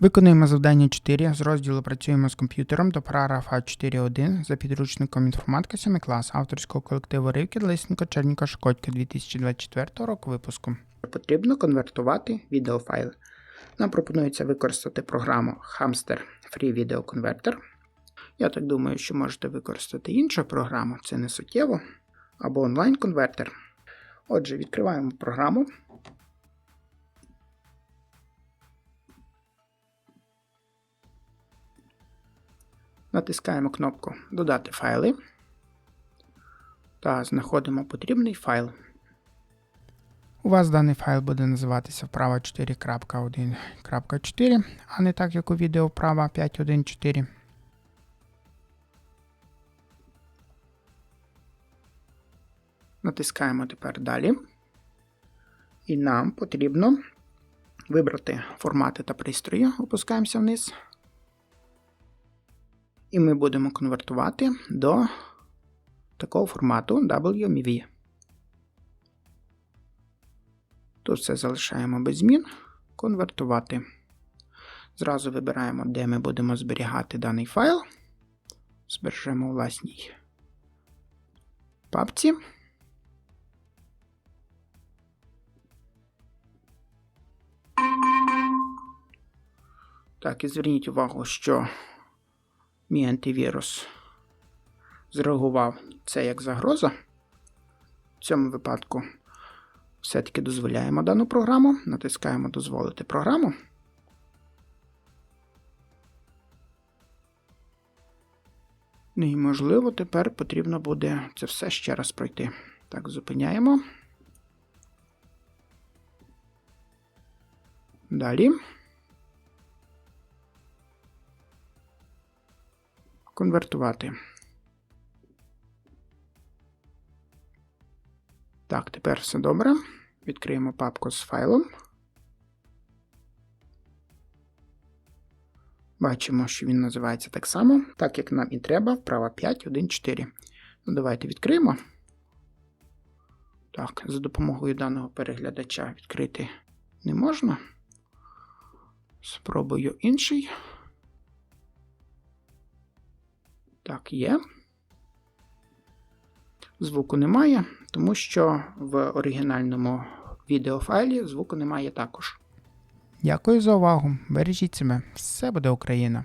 Виконуємо завдання 4 з розділу Працюємо з комп'ютером до параграфа 4.1 за підручником інформатика 7 клас авторського колективу Ривки Лисенко Черніка Шкодька 2024 року випуску. Потрібно конвертувати відеофайли. Нам пропонується використати програму Hamster Free Video Converter. Я так думаю, що можете використати іншу програму, це не суттєво, або онлайн-конвертер. Отже, відкриваємо програму. Натискаємо кнопку Додати файли та знаходимо потрібний файл. У вас даний файл буде називатися вправа 4.1.4, а не так як у відео вправа 5.1.4. Натискаємо тепер далі. І нам потрібно вибрати формати та пристрої. Опускаємося вниз. І ми будемо конвертувати до такого формату WMV. Тут все залишаємо без змін. Конвертувати. Зразу вибираємо, де ми будемо зберігати даний файл. Збережемо власній папці. Так, і зверніть увагу, що мій антивірус зреагував це як загроза. В цьому випадку все-таки дозволяємо дану програму, натискаємо Дозволити програму. Ну і, можливо, тепер потрібно буде це все ще раз пройти. Так, зупиняємо. Далі. Конвертувати. Так, тепер все добре. Відкриємо папку з файлом. Бачимо, що він називається так само, так як нам і треба, вправа 5.1.4. Ну, давайте відкриємо. Так, за допомогою даного переглядача відкрити не можна. Спробую інший. Так, є. Звуку немає, тому що в оригінальному відеофайлі звуку немає також. Дякую за увагу. Бережіть себе. Все буде Україна!